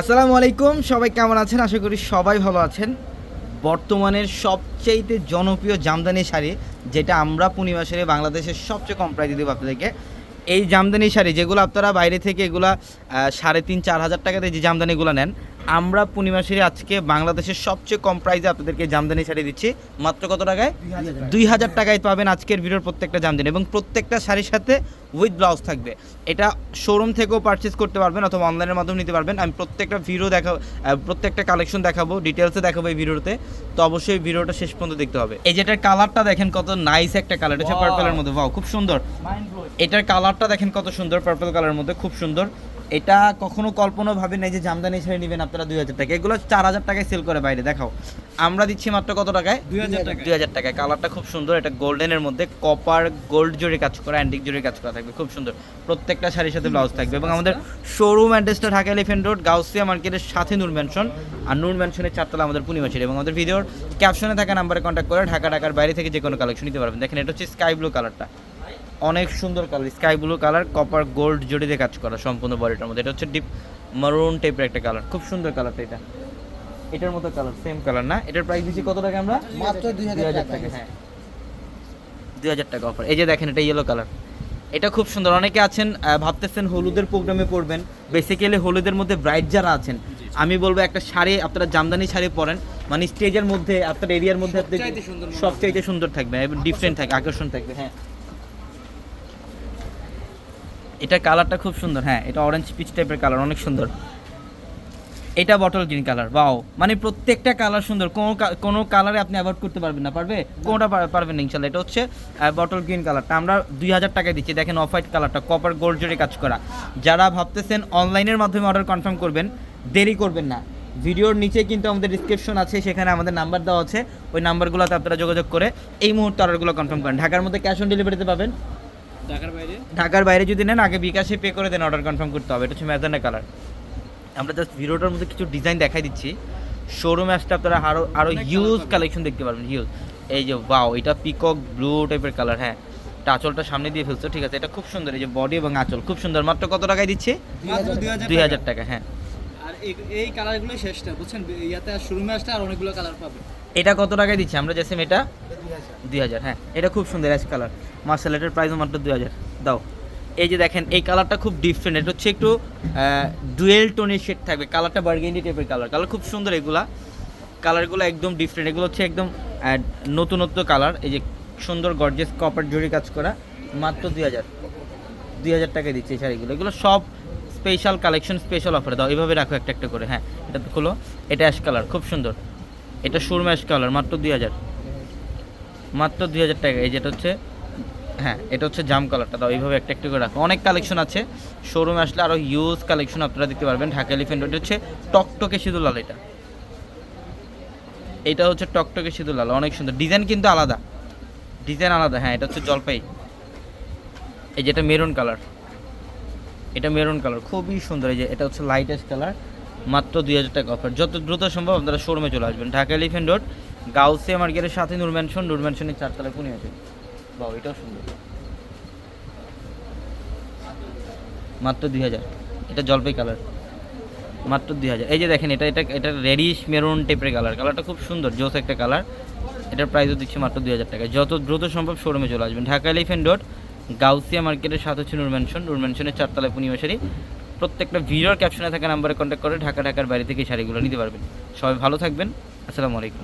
আসসালামু আলাইকুম, সবাই কেমন আছেন? আশা করি সবাই ভালো আছেন। বর্তমানের সবচেয়েতে জনপ্রিয় জামদানি শাড়ি, যেটা আমরা পূর্ণিমা শাড়ি বাংলাদেশের সবচেয়ে কম প্রাইজে দেবো আপনাদেরকে, এই জামদানি শাড়ি যেগুলো আপনারা বাইরে থেকে এগুলা সাড়ে তিন, চার হাজার টাকাতে যে জামদানিগুলো নেন আমরা পূর্ণিমা শাড়ি আজকে বাংলাদেশের সবচেয়ে কম প্রাইজে আপনাদেরকে জামদানি শাড়ি দিচ্ছি। মাত্র কত টাকায়? দুই হাজার টাকায় পাবেন আজকের ভিডিওর প্রত্যেকটা জামদানি এবং প্রত্যেকটা শাড়ির সাথে উইথ ব্লাউজ থাকবে। এটা শোরুম থেকেও পারচেস করতে পারবেন অথবা অনলাইনের মাধ্যমে নিতে পারবেন। আমি প্রত্যেকটা ভিডিও দেখা প্রত্যেকটা কালেকশন দেখাবো ডিটেলসে দেখাবো এই ভিডিওতে। তো অবশ্যই ভিডিওটা শেষ পর্যন্ত দেখতে হবে। এই যেটার কালারটা দেখেন কত নাইস একটা কালার এটা. পার্পলের মধ্যে। খুব সুন্দর। এটার কালারটা দেখেন কত সুন্দর পার্পল কালারের মধ্যে খুব সুন্দর। এটা কখনো কল্পনা ভাবে নাই যে জামদানি শাড়ি নেবেন আপনারা দুই হাজার টাকা এগুলো চার হাজার টাকায় সেল করে বাইরে দেখাও। আমরা দিচ্ছি মাত্র কত টাকায়? 2000 টাকায়। দুই হাজার টাকায়। কালারটা খুব সুন্দর এটা গোল্ডেনের মধ্যে কপার গোল্ড জরি কাজ করা অ্যান্টিক জরি কাজ করা থাকবে খুব সুন্দর। প্রত্যেকটা শাড়ির সাথে ব্লাউজ থাকবে এবং আমাদের শোরুম অ্যাড্রেসটা ঢাকা এলিফেন্ট রোড গাউসিয়া মার্কেটের সাথে নূর ম্যানশন আর নূর ম্যানশনের চারতলা আমাদের পূর্ণিমা শাড়ি এবং আমাদের ভিডিওর ক্যাপশনে থাকা নাম্বারে কন্ট্যাক্ট করে ঢাকা ঢাকার বাইরে থেকে যে কোনো কালেকশন নিতে পারবেন। দেখেন এটা হচ্ছে স্কাই ব্লু কালারটা অনেক সুন্দর colour sky blue colour copper gold জড়ি দিয়ে কাজ করা সম্পূর্ণ বডিটার মধ্যে। এটা হচ্ছে ডিপ মারুন টাইপের একটা কালার খুব সুন্দর কালারটা এটা। এটার মতো কালার সেম কালার না? এটার প্রাইস দিচ্ছি কত টাকা আমরা? মাত্র দুই হাজার টাকা। হ্যাঁ। দুই হাজার টাকা অফার এই যে দেখেন এটা ইয়েলো কালার এটা খুব সুন্দর। অনেকে আছেন ভাবতেছেন হলুদের প্রোগ্রামে পড়বেন। বেসিক্যালি হলুদের মধ্যে ব্রাইট যারা আছেন আমি বলব একটা শাড়ি আপনারা জামদানি শাড়ি পরেন। মানে স্টেজের মধ্যে আপনার এরিয়ার মধ্যে আপনি সবচাইতে সুন্দর সবচাইতে সুন্দর থাকবে এবং ডিফারেন্ট থাকবে আকর্ষণ থাকবে হ্যাঁ। এটা কালারটা খুব সুন্দর হ্যাঁ এটা অরেঞ্জ পিচ টাইপের কালার অনেক সুন্দর। এটা বটল গ্রিন কালার বাও মানে প্রত্যেকটা কালার সুন্দর, কোনো কোনো কালারে আপনি অ্যাভয়েড করতে পারবেন না, পারবে? কোনটা পারবেন না, ইনশাল্লাহ। এটা হচ্ছে বটল গ্রিন কালারটা আমরা দুই হাজার টাকায় দিচ্ছি, দেখেন অফ হোয়াইট কালারটা কপার গোল্ড জুড়ে কাজ করা। যারা ভাবতেছেন অনলাইনের মাধ্যমে অর্ডার কনফার্ম করবেন, দেরি করবেন না। ভিডিওর নিচে কিন্তু আমাদের ডিসক্রিপশন আছে, সেখানে আমাদের নাম্বার দেওয়া আছে। ওই নাম্বারগুলোতে আপনারা যোগাযোগ করে এই মুহূর্তে অর্ডারগুলো কনফার্ম করেন। ঢাকার মধ্যে ক্যাশ অন ডেলিভারিতে পাবেন। ঢাকার বাইরে? ঢাকার বাইরে যদি নেন আগে বিকাশে পে করে দেন অর্ডার কনফার্ম করতে হবে। এটা হচ্ছে ম্যাজেন্ডা কালার আমরা জাস্ট ভিডিওটার মধ্যে কিছু ডিজাইন দেখাই দিচ্ছি। শোরুম অ্যাপসটা আপনারা আরও আরও হিউজ কালেকশন দেখতে পারবেন হিউজ এই যে বাও এটা পিকক ব্লু টাইপের কালার হ্যাঁ। আঁচলটা সামনে দিয়ে ফেলছো ঠিক আছে। এটা খুব সুন্দর এই যে বডি এবং আঁচল। খুব সুন্দর। মাত্র কত টাকায় দিচ্ছে? দুই হাজার টাকা হ্যাঁ। এই- এই কালারগুলো শেষটা বুঝছেন? ইয়াতে আর শোরুমে আসলে আর অনেকগুলো কালার পাবে। এটা কত টাকায় দিচ্ছে আমরা জেসেম এটা? দুই হাজার। হ্যাঁ। এটা খুব সুন্দর অ্যাশ কালার মার্শাল এটার প্রাইস মাত্র দুই হাজার। দাও। এই যে দেখেন এই কালারটা খুব ডিফারেন্ট এটা হচ্ছে একটু ডুয়েল টোনের শেড থাকবে। কালারটা বার্গেন্ডি টাইপের কালার কালার খুব সুন্দর এগুলা। কালারগুলো একদম ডিফারেন্ট এগুলো হচ্ছে একদম নতুনত্ব কালার এই যে সুন্দর গর্জেস কপার জরি কাজ করা। মাত্র দুই হাজার। দুই হাজার টাকায় দিচ্ছে শাড়িগুলো। এগুলো সব স্পেশাল কালেকশন স্পেশাল অফার দাও এইভাবে রাখো একটা একটা করে হ্যাঁ এটা খোলো, এটা অ্যাশ কালার খুব সুন্দর, এটা সুরমা অ্যাশ কালার মাত্র দুই হাজার, মাত্র দুই হাজার টাকা, এই যেটা হচ্ছে হ্যাঁ এটা হচ্ছে জাম কালারটা দাও এইভাবে একটা একটা করে রাখো, অনেক কালেকশন আছে শোরুমে আসলে আরও ইউজ কালেকশন আপনারা দিতে পারবেন, ঢাকা এলিফেন্ট এটা হচ্ছে টকটকে সিঁদুর লাল এটা এটা হচ্ছে টকটকে সিঁদুর লাল অনেক সুন্দর ডিজাইন কিন্তু আলাদা ডিজাইন আলাদা হ্যাঁ এটা হচ্ছে জলপাই, এই যেটা মেরুন কালার এটা মেরুন কালার, খুবই সুন্দর। এই যে এটা হচ্ছে লাইট অ্যাশ কালার মাত্র দুই হাজার টাকা অফার যত দ্রুত সম্ভব আপনারা শোরুমে চলে আসবেন। ঢাকা এলিফেন্ট রোড গাউসিয়া মার্কেটের সাথে নূর ম্যানশন নূর ম্যানশনের চারতলায় পুনে আছে। বাউ এটাও সুন্দর। মাত্র দুই হাজার। এটা জলপাই কালার মাত্র দুই হাজার। এই যে দেখেন, এটা এটা এটা রেডিশ মেরুন টাইপের কালার কালারটা খুব সুন্দর, জোস একটা কালার এটার প্রাইসও দিচ্ছে মাত্র দুই হাজার টাকা যত দ্রুত সম্ভব শোরুমে চলে আসবেন। ঢাকা এলিফেন্ট রোড গাউসিয়া মার্কেটের সাথে হচ্ছে নুরম্যানশন নুরম্যানশনের চারতলায় ম্যানশনের শাড়ি প্রত্যেকটা ভিডিওর ক্যাপশনে থাকা নাম্বারে কন্ট্যাক্ট করে ঢাকা ঢাকার বাড়ি থেকে শাড়িগুলো নিতে পারবেন। সবাই ভালো থাকবেন। আসসালামু আলাইকুম।